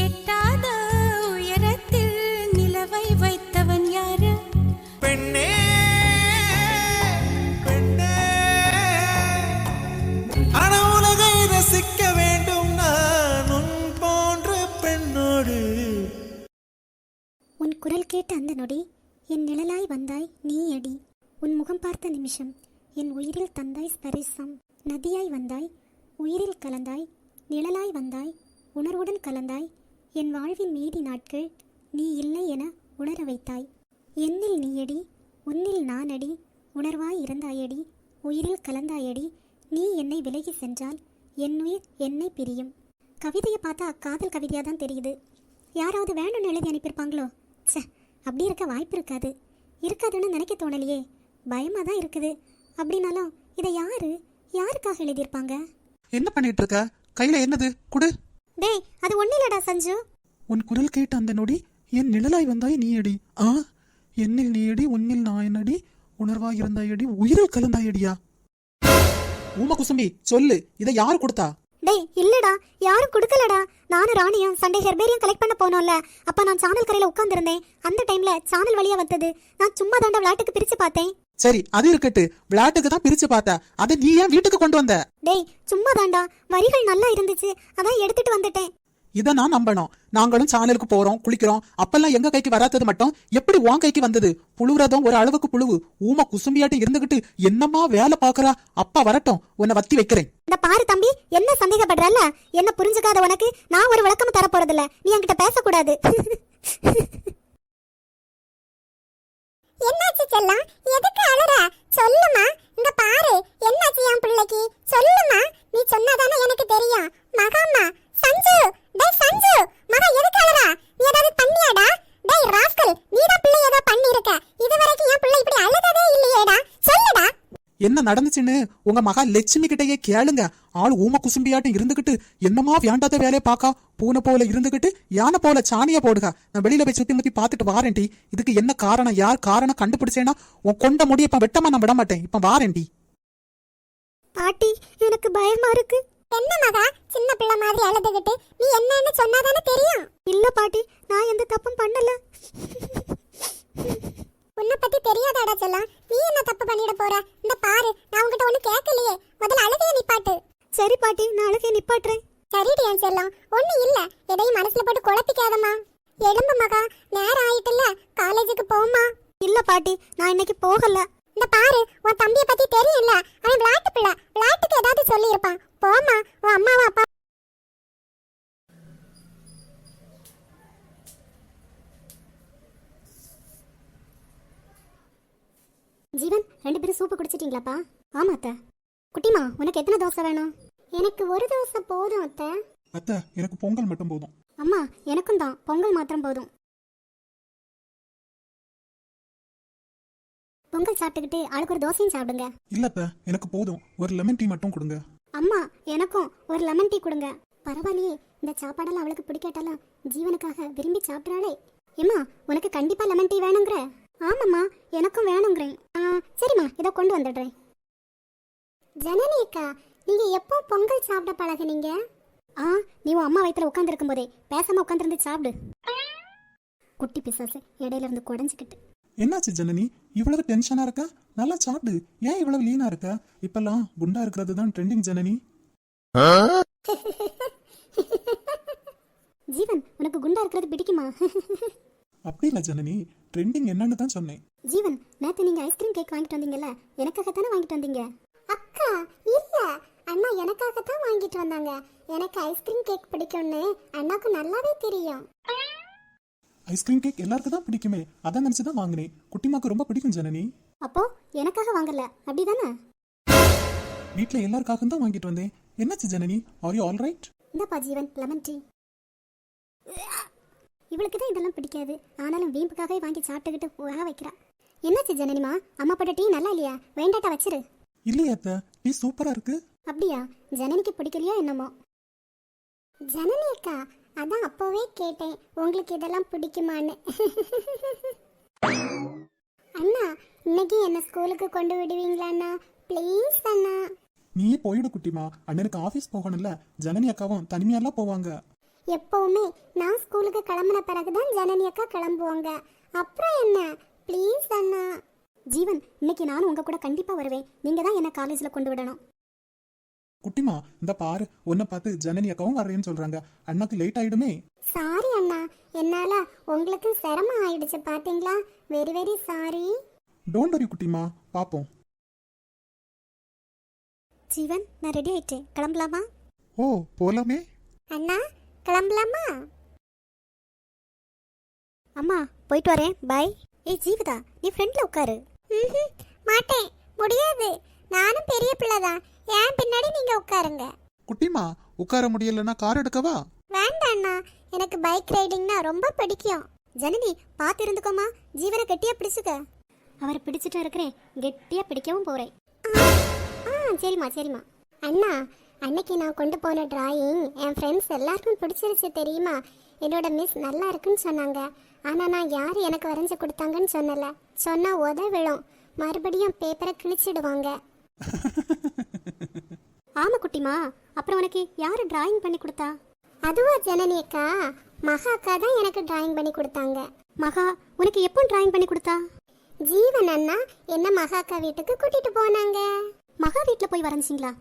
எட்டாத உயரத்தில் நிலவை வைத்தவன் யாரு? பெண்ணே பெண்ணே. அன உலகை ரசிக்க வேண்டும் நான் உன் போன்ற பெண்ணோடு. உன் குரல் கேட்ட அந்த நொடி என் நிழலாய் வந்தாய் நீ அடி உன் முகம் பார்த்த நிமிஷம் என் உயிரில் தந்தாய் ஸ்பரிசம். நதியாய் வந்தாய் உயிரில் கலந்தாய் நிழலாய் வந்தாய் உணர்வுடன் கலந்தாய் என் வாழ்வின் மீதி நாட்கள் நீ இல்லை என உணர வைத்தாய். என்னில் நீயடி உன்னில் நானடி உணர்வாய் இருந்தாயடி உயிரில் கலந்தாயடி நீ என்னை விலகி சென்றால் என்னுயிர் என்னை பிரியும். கவிதையை பார்த்தா காதல் கவிதையாக தான் தெரியுது. யாராவது வேணும்னு எழுதி அனுப்பியிருப்பாங்களோ? ச்சே அப்படி இருக்க வாய்ப்பு இருக்காது. இருக்காதுன்னு நினைக்க தோணலையே. பயமாக தான் இருக்குது. அப்படின்னாலும் இதை யாரு யாருக்காக எழுதியிருப்பாங்க? என்ன பண்ணிட்டு இருக்க? கையில என்னது? குடு. டேய் அது ஒன்றும் இல்லடா சஞ்சு. உன் குரல் கேட்ட அந்த நொடி என் நிழலாய் வந்தாய் நீயடி. ஆ என்னில் நீயடி உன்னில் நாயனடி உணர்வாய் இருந்தாயடி உயிரில் கலந்தாயடியா? ஊம குசும்பி சொல்லு இதை யார் கொடுத்தா? டேய் இல்லடா யாரும் கொடுக்கலடா. நானும் ராணியும் சண்டே ஹெர்பேரியம் கலெக்ட் பண்ண போனோம்ல. அப்ப நான் சானல் கரையில உட்கார்ந்திருந்தேன். அந்த டைம்ல சானல் வழியா வந்தது. நான் சும்மா தாண்டா விளையாட்டுக்கு பிரிச்சு பார்த்தேன். சரி அது இருக்கட்டு விளையாட்டுக்கு தான் பிரிச்சு பார்த்த. அதை நீ ஏன் வீட்டுக்கு கொண்டு வந்த? டேய் சும்மா தாண்டா வரிகள் நல்லா இருந்துச்சு. அதான் எடுத்துட்டு வந்துட்டேன். இதை நான் நம்பணும். நாங்களும் சேனலுக்கு போறோம் குளிக்கிறோம். அப்பெல்லாம் எங்க கைக்கு வராதது மட்டும் எப்படி உன் கைக்கு வந்தது? புழுவுறதும் ஒரு அளவுக்கு புழுவு. ஊம குசும்பியாட்டம் இருந்துகிட்டு என்னமா வேலை பாக்குறா அப்பா வரட்டும். உன்னை வத்தி வைக்கிறேன். இந்த பாரு தம்பி என்ன சந்தேகப்படுறல்ல? என்ன புரிஞ்சுக்காத உனக்கு? நான் ஒரு விளக்கம் தர போறதில்ல நீ என்கிட்ட பேசக்கூடாது. என்னாச்சு செல்லம்? எதுக்கு அழுற? சொல்லுமா இங்க பாரு. என்னாச்சு என் பிள்ளைக்கு? சொல்லுமா நீ சொன்னாதானே எனக்கு தெரியும் மகாம்மா சஞ்சு டேய் சஞ்சு மகா எதுக்கு அழறா நீ ஏதாவது பண்ணியாடா டேய் ராஸ்கல் நீ தான் பிள்ளை ஏதோ பண்ணிருக்க இதுவரைக்கும் என் பிள்ளை இப்படி அழுததே இல்லையேடா சொல்லுடா என்ன நடந்துச்சுன்னு உங்க மகா லட்சுமி கிட்டயே கேளுங்க. ஆள் ஊம குசும்பியாட்டம் இருந்துகிட்டு என்னமா வேண்டாத வேலையை பாக்கா? பூனை போல இருந்துகிட்டு யானை போல சாணிய போடுக. நான் வெளியில போய் சுத்தி முத்தி பார்த்துட்டு வாரேன்டி. இதுக்கு என்ன காரணம்? யார் காரணம் கண்டுபிடிச்சேன்னா உன் கொண்ட முடிய இப்ப வெட்டமா நான் விட மாட்டேன். இப்ப வாரேன்டி. பாட்டி எனக்கு பயமா இருக்கு. என்ன மகா? சின்ன பிள்ளை மாதிரி அழுதுகிட்டு நீ என்னன்னு சொன்னாதானே தெரியும்? இல்ல பாட்டி நான் எந்த தப்பும் பண்ணல. உன்னை பத்தி தெரியாதாடா செல்லம் நீ என்ன தப்பு பண்ணிட போற? இந்த பாரு நான் உன்கிட்ட ஒண்ணு கேட்கலையே. முதல்ல அழுகைய நிப்பாட்டு. சரி பாட்டி நான் அழுகைய நிப்பாட்டுறேன். சரிடி என் செல்லம் ஒண்ணு இல்ல. எதையும் மனசுல போட்டு குழப்பிக்காதம்மா. எலும்பு மகா. நேரம் ஆயிட்டுல காலேஜுக்கு போமா இல்ல பாட்டி நான் இன்னைக்கு போகல. இந்த பாரு உன் தம்பிய பத்தி தெரியும்ல. அவன் விளையாட்டு பிள்ளை. விளையாட்டுக்கு ஏதாவது சொல்லி இருப்பான் போமா உன் அம்மாவும் அப்பா ஜீவன் ரெண்டு பேரும் சூப்பு குடிச்சிட்டீங்களாப்பா? ஆமா அத்தை. குட்டிமா உனக்கு எத்தனை தோசை வேணும்? எனக்கு ஒரு தோசை போதும் அத்தை. அத்தை எனக்கு பொங்கல் மட்டும் போதும். அம்மா எனக்கும் தான். பொங்கல் மாத்திரம் போதும். பொங்கல் சாப்பிட்டுக்கிட்டு ஆளுக்கு ஒரு தோசையும் சாப்பிடுங்க. இல்ல அத்தை. எனக்கு போதும். ஒரு லெமன் டீ மட்டும் கொடுங்க. அம்மா எனக்கும் ஒரு லெமன் டீ கொடுங்க. பரவாயில்லையே இந்த சாப்பாடெல்லாம் அவளுக்கு பிடிக்காட்டாலும் ஜீவனுக்காக விரும்பி சாப்பிட்றாளே. ஏம்மா உனக்கு கண்டிப்பா லெமன் டீ வேணுங்கிற? ஆமாம்மா எனக்கும் வேணுங்கிறேன். சரிம்மா இதோ கொண்டு வந்துடுறேன். ஜனனி அக்கா நீங்க எப்போ பொங்கல் சாப்பிட பழகுனீங்க? ஆ நீ உன் அம்மா வயித்துல உட்காந்துருக்கும் போதே பேசாம உட்காந்துருந்து சாப்பிடு. குட்டி பிசாசு இடையில இருந்து குடஞ்சிக்கிட்டு. என்னாச்சு ஜனனி? இவ்வளவு டென்ஷனா இருக்க? நல்லா சாப்பிடு. ஏன் இவ்வளவு லீனா இருக்க? இப்பெல்லாம் குண்டா இருக்கிறது தான் ட்ரெண்டிங் ஜனனி. ஜீவன் உனக்கு குண்டா இருக்கிறது பிடிக்குமா? அப்படி இல்ல ஜனனி ட்ரெண்டிங் என்னன்னு தான் சொன்னேன். ஜீவன் நேத்து நீங்க ஐஸ்கிரீம் கேக் வாங்கிட்டு வந்தீங்கல்ல எனக்காக தானே வாங்கிட்டு வந்தீங்க? அக்கா இல்ல அண்ணா எனக்காக தான் வாங்கிட்டு வந்தாங்க. எனக்கு ஐஸ்கிரீம் கேக் பிடிக்கும்னு அண்ணாக்கு நல்லாவே தெரியும். ஐஸ்கிரீம் கேக் எல்லாருக்கும் தான் பிடிக்குமே அதான் நினைச்சு தான் வாங்கினேன். குட்டிமாக்கு ரொம்ப பிடிக்கும் ஜனனி. அப்போ எனக்காக வாங்கல அப்படிதானே? வீட்ல எல்லாருக்காகவும் தான் வாங்கிட்டு வந்தேன். என்னாச்சு Janani are you all right இந்தப்பா ஜீவன் லெமன் டீ இவளுக்கு தான் இதெல்லாம் பிடிக்காது. ஆனாலும் வீம்புக்காகவே வாங்கி சாப்பிட்டுக்கிட்டு போக வைக்கிறா. என்னாச்சு ஜனனிமா? அம்மா போட்ட டீ நல்லா இல்லையா? வேண்டாட்டா வச்சிரு. இல்லையா அத்தை. டீ சூப்பரா இருக்கு. அப்படியா? ஜனனிக்கு பிடிக்கலையோ என்னமோ. ஜனனி அக்கா அதான் அப்போவே கேட்டேன். உங்களுக்கு இதெல்லாம் பிடிக்குமான்னு. அண்ணா இன்னைக்கு என்ன ஸ்கூலுக்கு கொண்டு விடுவீங்களா அண்ணா? ப்ளீஸ் அண்ணா. நீயே போயிடு குட்டிமா. அண்ணனுக்கு ஆபீஸ் போகணும்ல. ஜனனி அக்காவும் தனிமையெல்லாம் போவாங்க. எப்பவுமே நான் ஸ்கூலுக்கு கிளம்பின பிறகுதான் ஜனனி அக்கா கிளம்புவாங்க. அப்புறம் என்ன? ப்ளீஸ் அண்ணா. ஜீவன் இன்னைக்கு நானும் உங்க கூட கண்டிப்பா வருவேன். நீங்க தான் என்ன காலேஜ்ல கொண்டு விடணும். குட்டிமா இந்த பாரு. உன்னை பார்த்து ஜனனி அக்காவும் வரேன்னு சொல்றாங்க. அண்ணாக்கு லேட் ஆயிடுமே. சாரி அண்ணா. என்னால உங்களுக்கு சிரமம் ஆயிடுச்சு பாத்தீங்களா? Very very sorry don't worry குட்டிமா. பாப்போம். ஜீவன் நான் ரெடி ஆயிட்டேன். கிளம்பலாமா? ஓ போலாமே. அண்ணா கிளம்பலாமா? அம்மா போயிட்டு வரேன். பை. ஏய் ஜீவிதா நீ ஃப்ரெண்ட்ல உட்காரு. மாட்டேன். முடியாது. நானும் பெரிய பிள்ளை தான். ஏன் பின்னாடி நீங்க உட்காருங்க. குட்டிமா உட்கார முடியலன்னா கார் எடுக்கவா? வேண்டாம் அண்ணா. எனக்கு பைக் ரைடிங்னா ரொம்ப பிடிக்கும். ஜனனி பார்த்து இருந்துக்கோமா. ஜீவனை கெட்டியா பிடிச்சுக்க. அவரை பிடிச்சிட்டு இருக்கிறேன். கெட்டியா பிடிக்கவும் போறேன். ஆ சரிம்மா சரிம்மா. அண்ணா அன்னைக்கு நான் கொண்டு போன டிராயிங் என் ஃப்ரெண்ட்ஸ் எல்லாருக்கும் பிடிச்சிருச்சு தெரியுமா? என்னோட மிஸ் நல்லா இருக்குன்னு சொன்னாங்க. ஆனா நான் யார் எனக்கு வரைஞ்சு கொடுத்தாங்கன்னு சொன்னல சொன்னா உத விழும். மறுபடியும் பேப்பரை கிழிச்சிடுவாங்க. ஆமா குட்டிமா. அப்புறம் உனக்கு யாரு டிராயிங் பண்ணி கொடுத்தா? அதுவா ஜனனி அக்கா. மகா அக்கா தான் எனக்கு டிராயிங் பண்ணி கொடுத்தாங்க. மகா உனக்கு எப்போ டிராயிங் பண்ணி கொடுத்தா? ஜீவன் அண்ணா என்ன மகா அக்கா வீட்டுக்கு கூட்டிட்டு போனாங்க. மகா வீட்ல போய் வரைஞ்சிங்களா?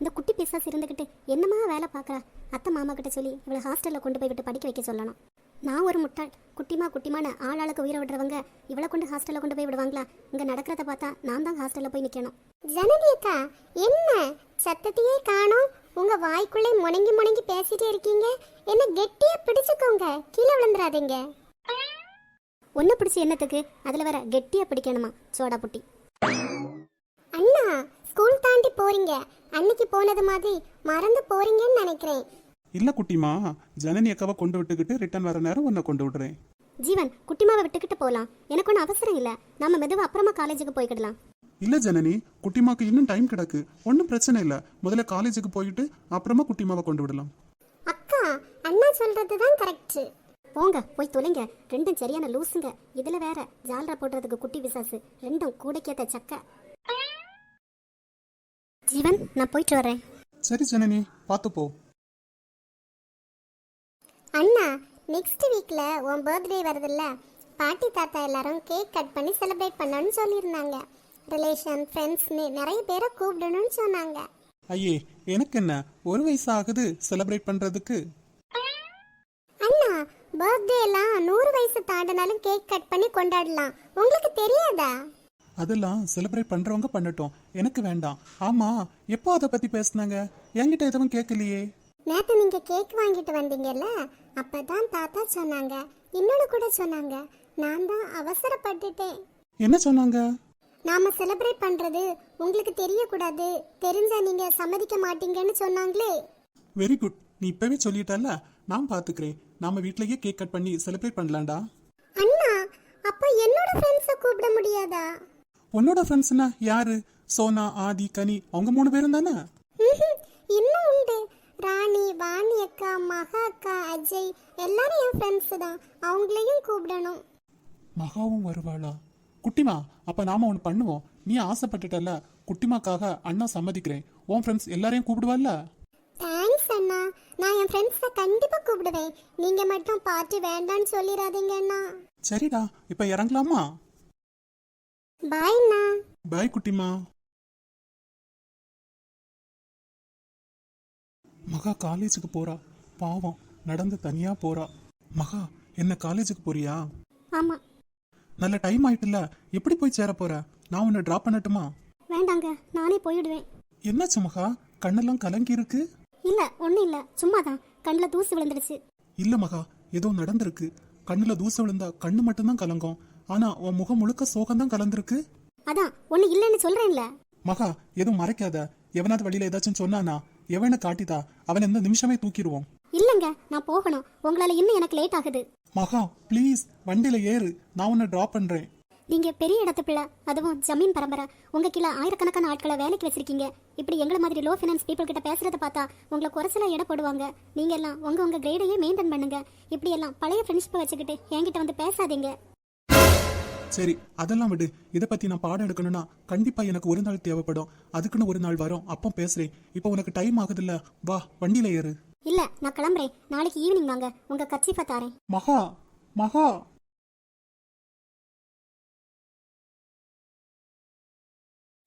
இந்த குட்டி பிசாஸ் இருந்துகிட்டு என்னமா வேலை பார்க்கறா? அத்தை மாமா கிட்ட சொல்லி இவளை ஹாஸ்டல்ல கொண்டு போய் விட்டு படிக்க வைக்க சொல்லணும். நான் ஒரு முட்டாள். குட்டிமா குட்டிமான ஆளாளுக்கு உயிரை விடுறவங்க இவளை கொண்டு ஹாஸ்டல்ல கொண்டு போய் விடுவாங்களா? இங்க நடக்கிறத பார்த்தா நான் தான் ஹாஸ்டல்ல போய் நிக்கணும். ஜனனி அக்கா என்ன? சத்தத்தையே காணோம். உங்க வாய்க்குள்ளே முணங்கி முணங்கி பேசிட்டே இருக்கீங்க. என்ன கெட்டியா பிடிச்சுக்கோங்க. கீழே விழுந்துடாதீங்க ஒன்னு பிடிச்சு என்னத்துக்கு? அதுல வேற கெட்டியா பிடிக்கணுமா? சோடா புட்டி. போறீங்க? அன்னைக்கு போனது மாதிரி மறந்து போறீங்கன்னு நினைக்கிறேன். இல்ல குட்டிமா ஜனனி அக்காவை கொண்டு விட்டுக்கிட்டு ரிட்டர்ன் வர நேரம் உன்னை கொண்டு விடுறேன். ஜீவன் குட்டிமாவை விட்டுக்கிட்டு போலாம். எனக்கு ஒன்றும் அவசரம் இல்லை. நம்ம மெதுவா அப்புறமா காலேஜுக்கு போய்க்கிடலாம். இல்ல ஜனனி குட்டிமாக்கு இன்னும் டைம் கிடக்கு. ஒன்றும் பிரச்சனை இல்ல. முதல்ல காலேஜுக்கு போயிட்டு அப்புறமா குட்டிமாவை கொண்டு விடலாம். அக்கா அண்ணா சொல்றது தான் கரெக்ட் போங்க போய் தொலைங்க ரெண்டும் சரியான லூசுங்க இதுல வேற ஜாலரா போடுறதுக்கு குட்டி விசாசு ரெண்டும் கூடைக்கேத்த சக்க. ஜீவன் நான் போயிட்டு வரேன். சரி ஜனனி பார்த்து போ. அண்ணா நெக்ஸ்ட் வீக்ல உன் பர்த்டே வருதுல்ல? பாட்டி தாத்தா எல்லாரும் கேக் கட் பண்ணி செலிப்ரேட் பண்ணணும்னு சொல்லியிருந்தாங்க. ரிலேஷன் ஃப்ரெண்ட்ஸ்னு நிறைய பேரை கூப்பிடணும்னு சொன்னாங்க. ஐயே எனக்கு என்ன? ஒரு வயசு ஆகுது செலிப்ரேட் பண்றதுக்கு. அண்ணா பர்த்டே எல்லாம் நூறு வயசு தாண்டினாலும் கேக் கட் பண்ணி கொண்டாடலாம். உங்களுக்கு தெரியாதா? அதெல்லாம் செலிப்ரேட் பண்றவங்க பண்ணட்டும். எனக்கு வேண்டாம். ஆமா எப்போ அதை பத்தி பேசுனாங்க? என்கிட்ட எதுவும் கேட்கலையே. நேத்து நீங்க கேக் வாங்கிட்டு வந்தீங்கல்ல அப்பதான் தாத்தா சொன்னாங்க. இன்னொன்னு கூட சொன்னாங்க. நான் தான் அவசரப்பட்டுட்டேன். என்ன சொன்னாங்க? நாம செலிப்ரேட் பண்றது உங்களுக்கு தெரியக்கூடாது. தெரிஞ்சா நீங்க சம்மதிக்க மாட்டீங்கன்னு சொன்னாங்களே. வெரி குட் நீ இப்பவே சொல்லிட்டல்ல? நான் பாத்துக்கிறேன். நாம வீட்லயே கேக் கட் பண்ணி செலிப்ரேட் பண்ணலாம்டா. அண்ணா அப்ப என்னோட ஃப்ரெண்ட்ஸை கூப்பிட முடியாதா? உன்னோட ஃப்ரெண்ட்ஸ்னா யாரு? சோனா ஆதி கனி அவங்க மூணு பேரும் தானே. இன்னும் உண்டு. ராணி வாணி அக்கா மகா அக்கா அஜய் எல்லாரும் என் ஃப்ரெண்ட்ஸ் தான். அவங்களையும் கூப்பிடணும். மகாவும் வருவாளா? குட்டிமா அப்ப நாம ஒன்று பண்ணுவோம். நீ ஆசைப்பட்டுட்டல குட்டிமாக்காக அண்ணா சம்மதிக்கிறேன். உன் ஃப்ரெண்ட்ஸ் எல்லாரையும் கூப்பிடுவாள்ல? தேங்க்ஸ் அண்ணா. நான் என் ஃப்ரெண்ட்ஸை கண்டிப்பா கூப்பிடுவேன். நீங்க மட்டும் பார்ட்டி வேண்டாம்னு சொல்லிடாதீங்க அண்ணா. சரிடா இப்ப இறங்கலாமா? பாய் அண்ணா பாய் குட்டிமா. மகா காலேஜுக்கு போறா. பாவம் நடந்து தனியா போறா. மகா என்ன காலேஜுக்கு போறியா? ஆமா. நல்ல டைம் ஆயிட்டுல. எப்படி போய் சேர போற? நான் உன்னை டிராப் பண்ணட்டுமா? வேண்டாங்க நானே போயிடுவேன். என்னாச்சு மகா? கண்ணெல்லாம் கலங்கி இருக்கு? இல்ல ஒன்றும் இல்ல. சும்மா தான் கண்ணில் தூசி விழுந்துடுச்சு. இல்ல மகா ஏதோ நடந்திருக்கு. கண்ணுல தூசு விழுந்தா கண்ணு மட்டும்தான் கலங்கும். ஆனா உன் முகம் முழுக்க சோகம்தான் கலந்திருக்கு. அதான் ஒன்றும் இல்லைன்னு சொல்றேன்ல. மகா எதுவும் மறைக்காத. எவனாவது வழியில ஏதாச்சும் சொன்னானா எவனை காட்டிதா அவன் இந்த நிமிஷமே தூக்கிடுவோம். இல்லைங்க நான் போகணும். உங்களால இன்னும் எனக்கு லேட் ஆகுது. மகா ப்ளீஸ் வண்டியில ஏறு. நான் உன்னை டிராப் பண்றேன். நீங்க பெரிய இடத்து பிள்ளை அதுவும் ஜமீன் பரம்பரை. உங்க கீழே ஆயிரக்கணக்கான ஆட்களை வேலைக்கு வச்சிருக்கீங்க. இப்படி எங்களை மாதிரி லோ ஃபினான்ஸ் பீப்புள் கிட்ட பேசுறத பார்த்தா உங்களை குறைச்சலா எடை போடுவாங்க. நீங்க எல்லாம் உங்க உங்க கிரேடையே மெயின்டைன் பண்ணுங்க. இப்படி எல்லாம் பழைய ஃப்ரெண்ட்ஷிப்பை வச்சுக்கிட்டு என்கிட்ட வந்து பேசாதீங்க. சரி அதெல்லாம் விடு. இதை பத்தி நான் பாடம் எடுக்கணும்னா கண்டிப்பா எனக்கு ஒரு நாள் தேவைப்படும். அதுக்குன்னு ஒரு நாள் வரும். அப்போ பேசுறேன். இப்போ உனக்கு டைம் ஆகுதுல்ல. வா வண்டியில ஏறு. இல்ல நான் கிளம்புறேன். நாளைக்கு ஈவினிங் வாங்க. உங்க கர்ச்சீஃபை தாரேன். மகா மகா.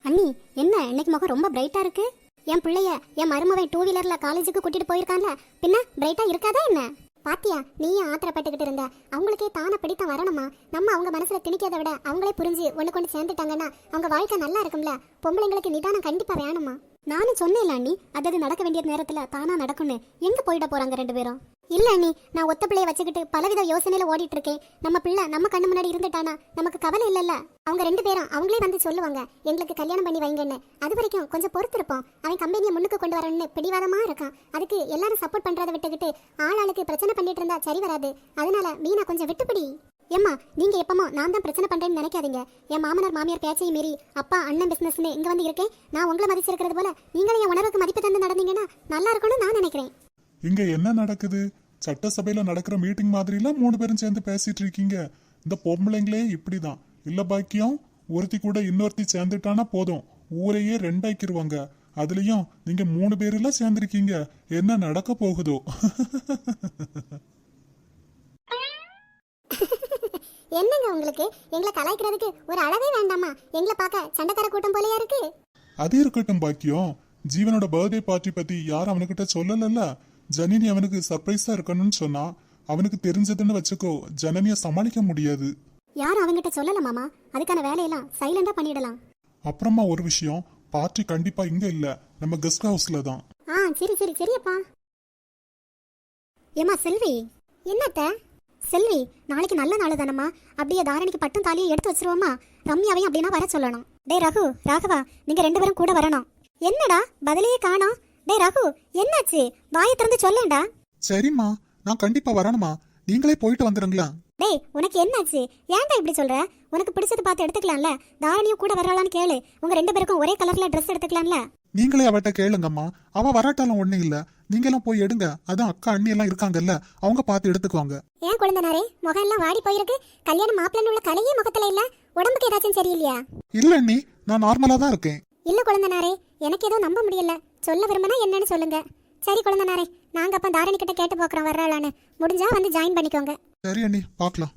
அண்ணி என்ன? இன்னைக்கு முகம் ரொம்ப பிரைட்டா இருக்கு? என் பிள்ளைய என் மருமவன் டூ வீலர்ல காலேஜுக்கு கூட்டிட்டு போயிருக்கான்ல. பின்ன பிரைட்டா இருக்காதா என்ன? பாத்தியா நீயும் ஆத்திரப்பட்டுக்கிட்டு இருந்த. அவங்களுக்கே தானே பிடித்தம் வரணுமா? நம்ம அவங்க மனசுல திணிக்கிறத விட அவங்களே புரிஞ்சு ஒன்று கொண்டு சேர்ந்துட்டாங்கன்னா அவங்க வாழ்க்கை நல்லா இருக்கும்ல? பொம்பளைங்களுக்கு நிதானம் கண்டிப்பா வேணுமா? நானும் சொன்னேன் அண்ணி அதாவது நடக்க வேண்டிய நேரத்துல தானா நடக்கும்னு. எங்க போயிட போறாங்க ரெண்டு பேரும்? இல்ல அண்ணி நான் ஒத்த பிள்ளைய வச்சுக்கிட்டு பலவித யோசனையில ஓடிட்டு இருக்கேன் நம்ம பிள்ளை நம்ம கண்ணு முன்னாடி இருந்துட்டானா? நமக்கு கவலை இல்லல்ல. அவங்க ரெண்டு பேரும் அவங்களே வந்து சொல்லுவாங்க எங்களுக்கு கல்யாணம் பண்ணி வைங்கன்னு. அது வரைக்கும் கொஞ்சம் பொறுத்திருப்போம். அவன் கம்பெனியை முன்னுக்கு கொண்டு வரணும்னு பிடிவாதமா இருக்கான். அதுக்கு எல்லாரும் சப்போர்ட் பண்றதை விட்டுக்கிட்டு ஆளாளுக்கு பிரச்சனை பண்ணிட்டு இருந்தா சரி வராது. அதனால மீனா கொஞ்சம் விட்டுப்பிடி. ஏம்மா நீங்க எப்பமோ நான் தான் பிரச்சனை பண்றேன்னு நினைக்காதீங்க. என் மாமனார் மாமியார் பேச்சையும் மீறி அப்பா அண்ணன் பிசினஸ்னு இங்க வந்து இருக்கேன். நான் உங்களை மதிச்சிருக்கிறது போல நீங்களும் என் உணர்வுக்கு மதிப்பு தந்து நடந்தீங்கன்னா நல்லா இருக்கும்னு நான் நினைக்கிறேன். இங்க என்ன நடக்குது? சட்டசபையில நடக்கிற மீட்டிங் மாதிரிலாம் மூணு பேரும் சேர்ந்து பேசிட்டு இருக்கீங்க. இந்த பொம்பளைங்களே இப்படிதான். இல்ல பாக்கியம் ஒருத்தி கூட இன்னொருத்தி சேர்ந்துட்டானா போதும். ஊரையே ரெண்டாக்கிருவாங்க. அதுலயும் நீங்க மூணு பேர்ல சேர்ந்திருக்கீங்க. என்ன நடக்க போகுதோ? என்னங்க உங்களுக்கு? எங்களை கலாய்க்கிறதுக்கு ஒரு அளவே வேண்டாமா? எங்களை பார்க்க சண்டைக்கார கூட்டம் போலயா இருக்கு? அது இருக்கட்டும் பாக்கியம். ஜீவனோட பர்த்டே பார்ட்டி பத்தி யாரும் அவனுக்கிட்ட சொல்லலல்ல. ஜனனி அவனுக்கு சர்ப்ரைஸா இருக்கணும்னு சொன்னா அவனுக்கு தெரிஞ்சதுன்னு வச்சுக்கோ ஜனனிய சமாளிக்க முடியாது. யாரும் அவங்கிட்ட சொல்லல மாமா. அதுக்கான வேலையெல்லாம் சைலண்டா பண்ணிடலாம். அப்புறமா ஒரு விஷயம் பார்ட்டி கண்டிப்பா இங்க இல்ல. நம்ம கெஸ்ட் ஹவுஸ்ல தான். ஆ சரி சரி சரியப்பா. ஏமா செல்வி. என்னத்த? செல்வி நாளைக்கு நல்ல நாள் தானம்மா அப்படியே தாரணிக்கு பட்டும் தாலியும் எடுத்து வச்சிருவோமா ரம்யாவையும் அப்படின்னா வர சொல்லணும். டேய் ரகு ராகவா நீங்க ரெண்டு பேரும் கூட வரணும். என்னடா? பதிலையே காணோம். டேய் ரகு என்னாச்சு? வாயை திறந்து சொல்லேன்டா. சரிம்மா நான் கண்டிப்பா வரணுமா நீங்களே போயிட்டு வந்துடுங்களா டேய் உனக்கு என்னாச்சு? ஏன்டா இப்படி சொல்ற? உனக்கு பிடிச்சது பார்த்து எடுத்துக்கலாம்ல? தாரணியும் கூட வரலான்னு கேளு. உங்க ரெண்டு பேருக்கும் ஒரே கலர்ல ட்ரெஸ் எடுத்துக்கலாம்ல? நீங்களே அவட்ட கேளுங்கம்மா. அவ வராட்டாலும் ஒண்ணும் இல்ல. நீங்களாம் போய் எடுங்க. அதான் அக்கா அண்ணி எல்லாம் இருக்காங்கல்ல. அவங்க பார்த்து எடுத்துக்குவாங்க. ஏன் குழந்தனாரே? முகம் எல்லாம் வாடி போயிருக்கு. கல்யாணம் மாப்பிள்ளன்னு உள்ள கலையே முகத்துல இல்ல. உடம்புக்கு ஏதாச்சும் சரியில்லையா? இல்ல அண்ணி. நான் நார்மலா தான் இருக்கேன். இல்ல குழந்தனாரே. எனக்கு ஏதோ நம்ப முடியல. சொல்ல விரும்பினா என்னன்னு சொல்லுங்க. சரி குழந்தனாரே நாங்க அப்ப தாரணி கிட்ட கேட்டு போக்குறோம் வர்றாளான்னு. முடிஞ்சா வந்து ஜாயின் பண்ணிக்கோங்க. சரி அண்ணி பார்க்கலாம்.